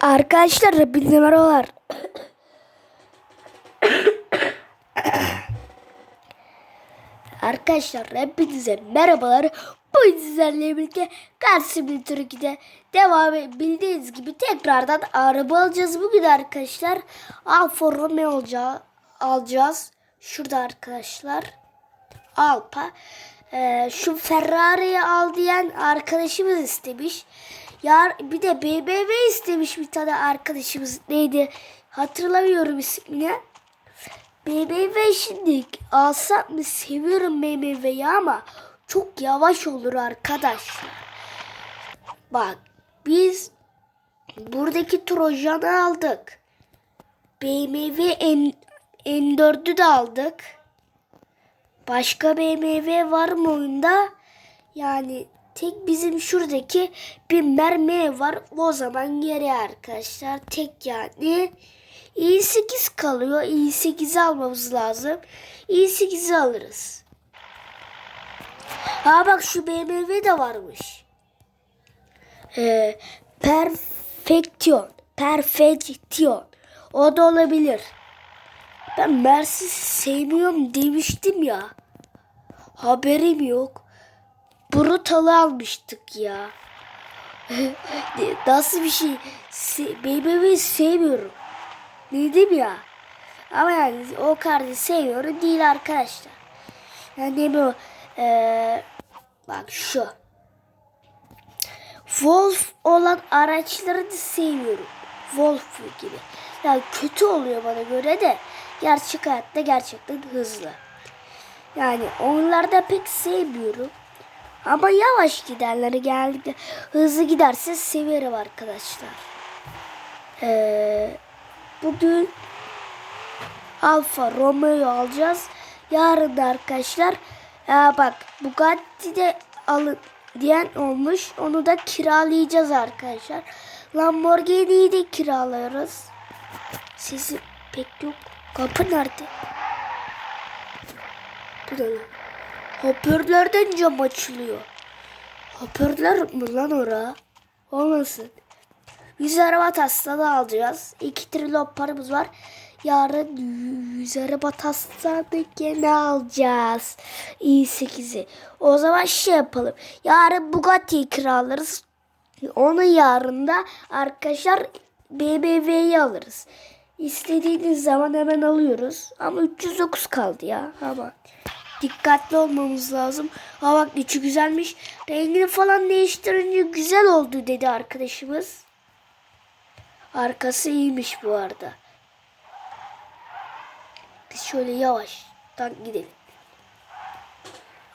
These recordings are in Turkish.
Arkadaşlar hepinize merhabalar. Arkadaşlar hepinize merhabalar. Bu sizlerle birlikte Car Simulator 2'de devam bildiğiniz gibi tekrardan araba alacağız. Bugün arkadaşlar Alfa Romeo alacağı, alacağız. Şurada arkadaşlar. Alpa. Ee, şu Ferrari'yi al diyen arkadaşımız istemiş. Ya bir de BMW istemiş bir tane arkadaşımız. Neydi? Hatırlamıyorum ismini. BMW şimdi alsam mı seviyorum BMW'yi ama çok yavaş olur arkadaşlar. Bak biz buradaki Trojan'ı aldık. BMW M, M4'ü de aldık. Başka BMW var mı oyunda? Yani tek bizim şuradaki bir mermi var. O zaman geri arkadaşlar. Tek yani. i8 kalıyor. i8'i almamız lazım. i8'i alırız. Ha bak şu BMW de varmış. Ee, Perfection. Perfection. O da olabilir. Ben Mercedes sevmiyorum demiştim ya. Haberim yok. Brutal'ı almıştık ya. Nasıl bir şey? Se BMW'yi sevmiyorum. Dedim ya. Ama yani o kardeşi seviyorum değil arkadaşlar. Yani bu ee, bak şu. Wolf olan araçları da seviyorum. Wolf gibi. Yani kötü oluyor bana göre de gerçek hayatta gerçekten hızlı. Yani onlarda pek sevmiyorum. Ama yavaş giderleri geldi. Hızlı giderse severim arkadaşlar. Ee, bugün Alfa Romeo'yu alacağız. Yarın da arkadaşlar ee, bak Bugatti de alın diyen olmuş. Onu da kiralayacağız arkadaşlar. Lamborghini'yi de kiralıyoruz. Sesi pek yok. Kapı nerede? Lan. Hoparlörden cam açılıyor. Hoparlör mü lan ora? Olmasın. 100 araba taslağı alacağız. 2 trilyon paramız var. Yarın 100 araba taslağı gene alacağız. i8'i. O zaman şey yapalım. Yarın Bugatti'yi kiralarız. Onun yarında arkadaşlar BMW'yi alırız. İstediğiniz zaman hemen alıyoruz. Ama 309 kaldı ya. Ama dikkatli olmamız lazım. Ha bak içi güzelmiş. Rengini falan değiştirince güzel oldu dedi arkadaşımız. Arkası iyiymiş bu arada. Biz şöyle yavaştan gidelim.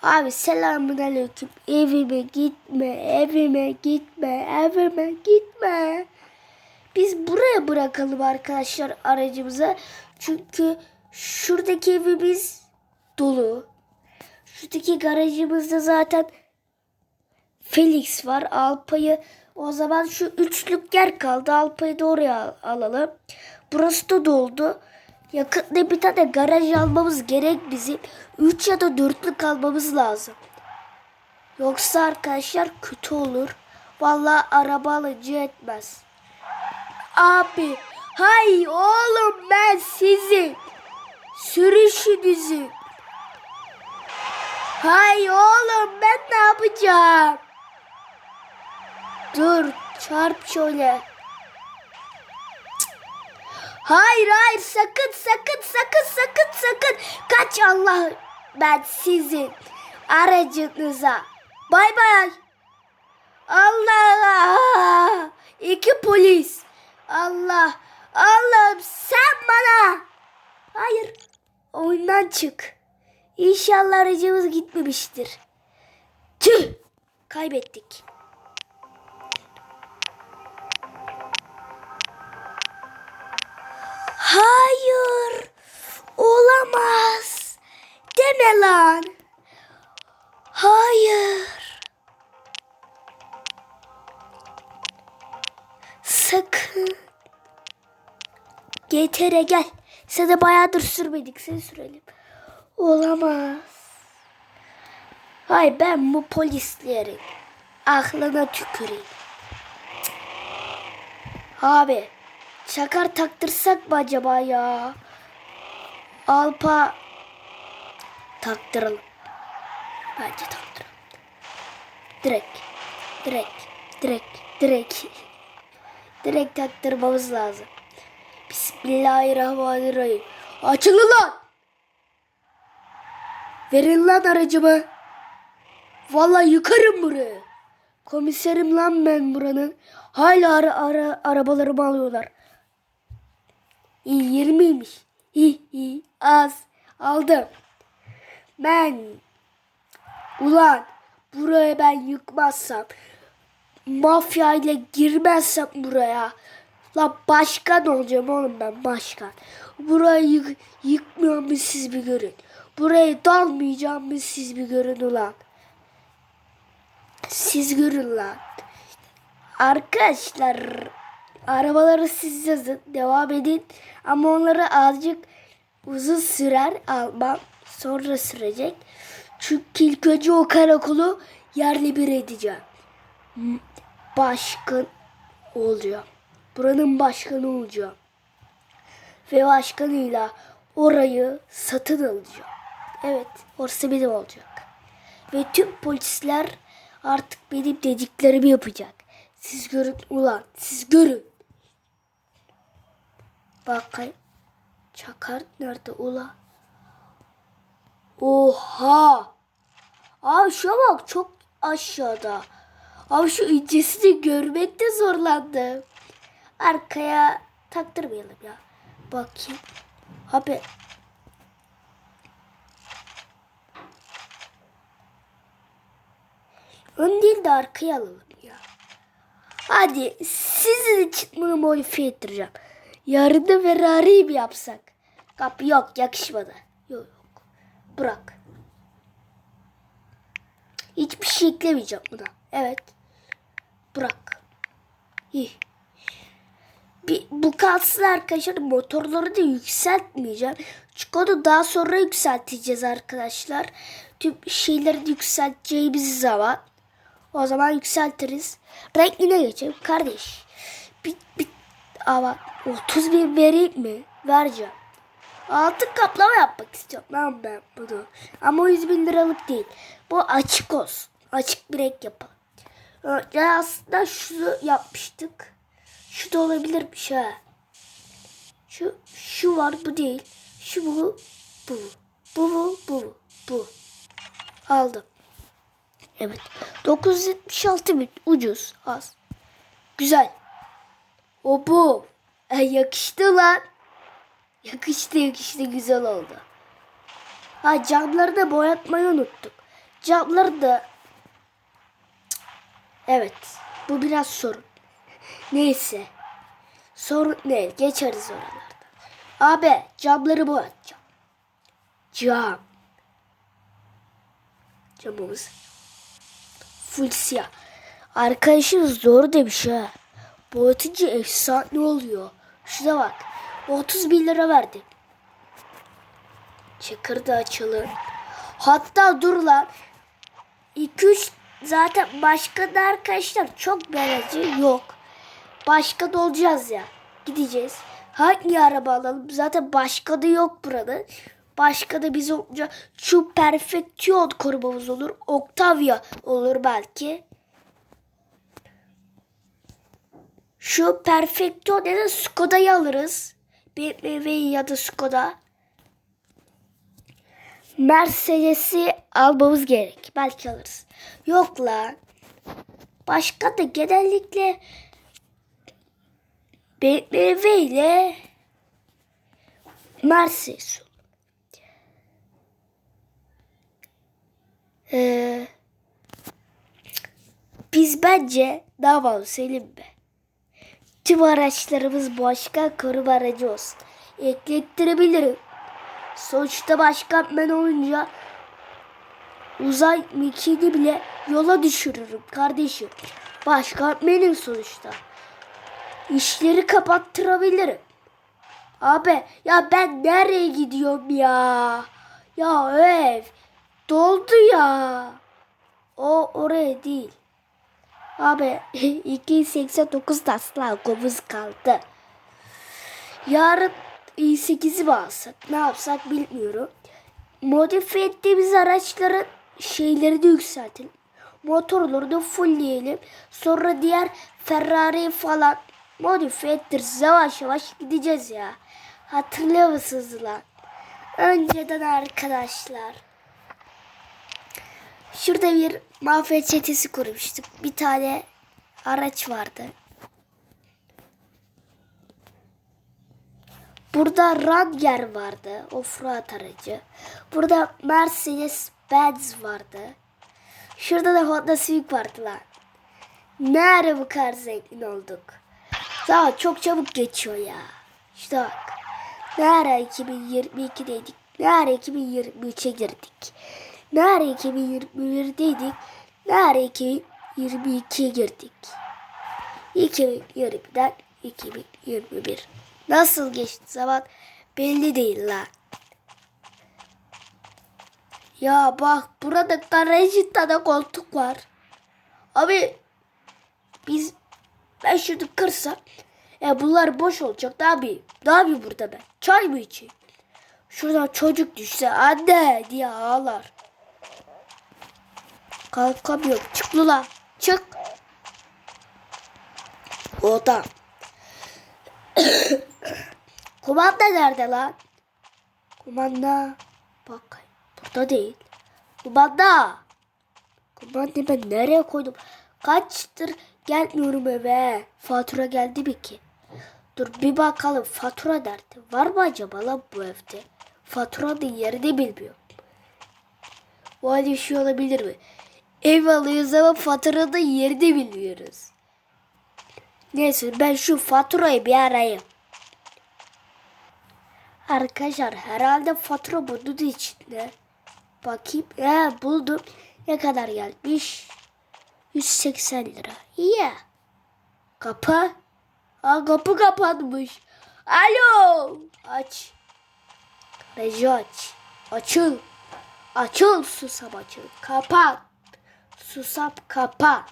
Abi selamun aleyküm. Evime gitme, evime gitme, evime gitme. Biz buraya bırakalım arkadaşlar aracımıza. Çünkü şuradaki evimiz dolu. Şuradaki garajımızda zaten Felix var. Alpa'yı o zaman şu üçlük yer kaldı. Alpa'yı da oraya alalım. Burası da doldu. Yakında bir tane garaj almamız gerek bizim. Üç ya da dörtlük almamız lazım. Yoksa arkadaşlar kötü olur. Vallahi araba alıcı etmez. Abi hay oğlum ben sizin sürüşünüzü. Hay oğlum ben ne yapacağım? Dur çarp şöyle. Hayır hayır sakın sakın sakın sakın sakın. Kaç Allah ben sizin aracınıza. Bay bay. Allah Allah. İki polis. Allah. Allah'ım sen bana. Hayır. Oyundan çık. İnşallah aracımız gitmemiştir. Tüh. Kaybettik. Hayır. Olamaz. Deme lan. Hayır. Sakın. GTR gel. Sana bayağıdır sürmedik. Seni sürelim. Olamaz. Hay ben bu polislerin aklına tüküreyim. Cık. Abi çakar taktırsak mı acaba ya? Alpa taktıralım. Bence taktıralım. Direkt. Direkt. Direkt. Direkt. Direkt taktırmamız lazım. Bismillahirrahmanirrahim. Açılın lan. Verin lan aracımı. Vallahi yıkarım burayı. Komiserim lan ben buranın. Hala ara, ara, arabalarımı alıyorlar. İyi 20'ymiş. İyi iyi az. Aldım. Ben ulan buraya ben yıkmazsam mafya ile girmezsem buraya la başkan olacağım oğlum ben başkan. Burayı yık, yıkmıyor mu bir görün. Burayı dalmayacağım mı siz bir görün ulan. Siz görün lan. Arkadaşlar arabaları siz yazın devam edin ama onları azıcık uzun sürer almam sonra sürecek. Çünkü ilk önce o karakolu yerli bir edeceğim. M- Başkan olacağım. Buranın başkanı olacağım. Ve başkanıyla orayı satın alacağım. Evet orası benim olacak. Ve tüm polisler artık benim dediklerimi yapacak. Siz görün ulan siz görün. Bakayım. Çakar nerede ula? Oha. Abi şuna bak çok aşağıda. Abi şu incesini görmekte zorlandım. Arkaya taktırmayalım ya. Bakayım. Abi Ön değil de arkaya alalım ya. Hadi sizin için bunu modifiye ettireceğim. Yarın da Ferrari mi yapsak? Kapı yok yakışmadı. Yok yok. Bırak. Hiçbir şey eklemeyeceğim buna. Evet. Bırak. İyi. Bir, bu kalsın arkadaşlar. Motorları da yükseltmeyeceğim. Çünkü onu daha sonra yükselteceğiz arkadaşlar. Tüm şeyleri de yükselteceğimiz zaman o zaman yükseltiriz. Renkline geçelim kardeş. Bir, bir, ama 30 bin vereyim mi? Vereceğim. Altın kaplama yapmak istiyorum lan ben bunu. Ama o 100 bin liralık değil. Bu açık olsun. Açık bir renk yapalım. Önce aslında şunu yapmıştık. Şu da olabilirmiş ha. Şu, şu var bu değil. Şu bu, bu. Bu, bu, bu, bu. Aldım. Evet. 976 bin. Ucuz. Az. Güzel. O bu. E, yakıştı lan. Yakıştı yakıştı güzel oldu. Ha camları da boyatmayı unuttuk. Camları da. Evet. Bu biraz sorun. Neyse. Sorun değil. Geçeriz oralarda. Abi camları boyatacağım. Cam. Camımız full siyah. Arkadaşımız doğru demiş ha. Boyatıcı efsane oluyor. Şuna bak. 30 bin lira verdi. Çakır da açalım. Hatta dur lan. 2-3 zaten başka da arkadaşlar çok beğenici yok. Başka da olacağız ya. Gideceğiz. Hangi araba alalım? Zaten başka da yok burada. Başka da biz olunca şu Perfection korumamız olur. Octavia olur belki. Şu Perfection ya da Skoda'yı alırız. BMW ya da Skoda. Mercedes'i almamız gerek. Belki alırız. Yok lan. Başka da genellikle BMW ile Mercedes. Ee, biz bence ne yapalım Selim be? Tüm araçlarımız başka koruma aracı olsun. Eklettirebilirim. Sonuçta başkan ben olunca uzay mekiğini bile yola düşürürüm kardeşim. Başkan benim sonuçta. İşleri kapattırabilirim. Abi ya ben nereye gidiyorum ya? Ya ev doldu ya. O oraya değil. Abi 289 taslağımız kaldı. Yarın i8'i mi alsak? Ne yapsak bilmiyorum. Modifiye ettiğimiz araçların şeyleri de yükseltelim. Motorları da fullleyelim. Sonra diğer Ferrari falan modifiye ettiririz. Yavaş yavaş gideceğiz ya. Hatırlıyor musunuz lan? Önceden arkadaşlar. Şurada bir mafya çetesi kurmuştuk. Bir tane araç vardı. Burada Ranger vardı. Offroad aracı. Burada Mercedes Benz vardı. Şurada da Honda Civic vardı lan. Ne ara bu kadar zengin olduk. Daha çok çabuk geçiyor ya. İşte bak. Ne ara 2022'deydik. Ne ara 2023'e girdik. Ne ara 2021'deydik. Ne ara 2022'ye girdik. 2020'den 2021. Nasıl geçti zaman belli değil lan. Ya bak burada garajın tane koltuk var. Abi biz ben şunu kırsam ya bunlar boş olacak ne yapayım? Ne yapayım burada ben? Çay mı içeyim? Şuradan çocuk düşse anne diye ağlar. Kalkamıyorum. Çık Lula. Çık. Oda. Kumanda nerede lan? Kumanda. Bak. Burada değil. Kumanda. Kumandayı ben nereye koydum? Kaçtır gelmiyorum eve. Fatura geldi mi ki? Dur bir bakalım fatura nerede? Var mı acaba lan bu evde? Faturanın yerini bilmiyorum. Bu halde şey olabilir mi? Ev alıyoruz ama faturanın yerini bilmiyoruz. Neyse ben şu faturayı bir arayayım. Arkadaşlar herhalde fatura bunun içinde. Bakayım. He buldum. Ne kadar gelmiş? 180 lira. İyi. Kapı. Aa, kapı kapanmış. Alo. Aç. Garajı aç. Açıl. Açıl susam açıl. Kapat. Susam kapat.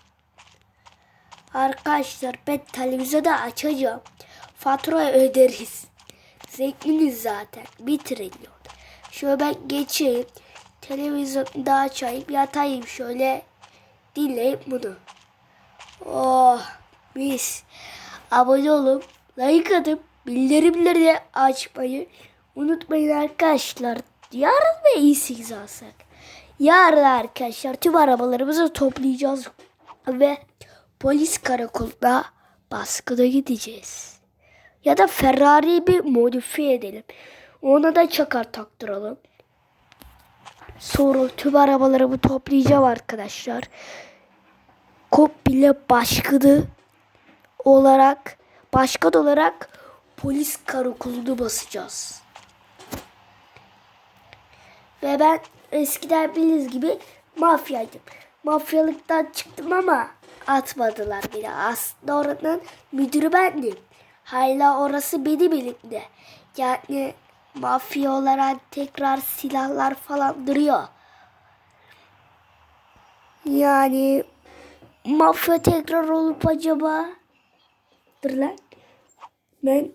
Arkadaşlar ben televizyonu açacağım. Fatura öderiz. Zenginiz zaten. Bir trilyon. Şöyle ben geçeyim. Televizyonu da açayım. Yatayım şöyle. Dinleyip bunu. Oh mis. Abone olun. Like atıp bildirimleri açmayı unutmayın arkadaşlar. Yarın da iyisiniz alsak. Yarın arkadaşlar tüm arabalarımızı toplayacağız. Ve polis karakoluna baskına gideceğiz. Ya da Ferrari'yi bir modifiye edelim. Ona da çakar taktıralım. Sonra tüm arabalarımı toplayacağım arkadaşlar. Komple başkanı olarak başkan olarak polis karakolunu basacağız. Ve ben eskiden bildiğiniz gibi mafyaydım. Mafyalıktan çıktım ama atmadılar bile. Aslında oranın müdürü bendim. Hala orası benim elimde. Yani mafya olarak tekrar silahlar falan duruyor. Yani mafya tekrar olup acaba? Dur lan. Ben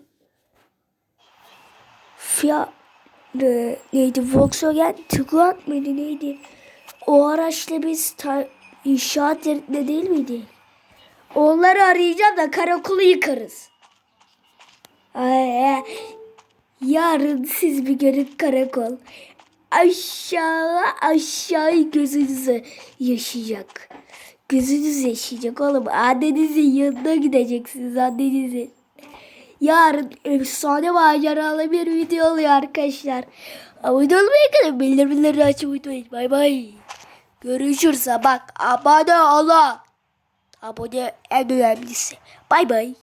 Fia e, neydi Volkswagen Tiguan mıydı neydi? O araçla biz inşaat yerinde değil miydi? Onları arayacağım da karakolu yıkarız. Ay, yarın siz bir görün karakol. Aşağı aşağı gözünüzü yaşayacak. Gözünüz yaşayacak oğlum. Annenizin yanına gideceksiniz annenizin. Yarın efsane maceralı bir video oluyor arkadaşlar. Abone olmayı kadar bildirimleri açmayı unutmayın. Bay bay. Görüşürüz. Bak abone olun. Abone en önemlisi. Bay bay.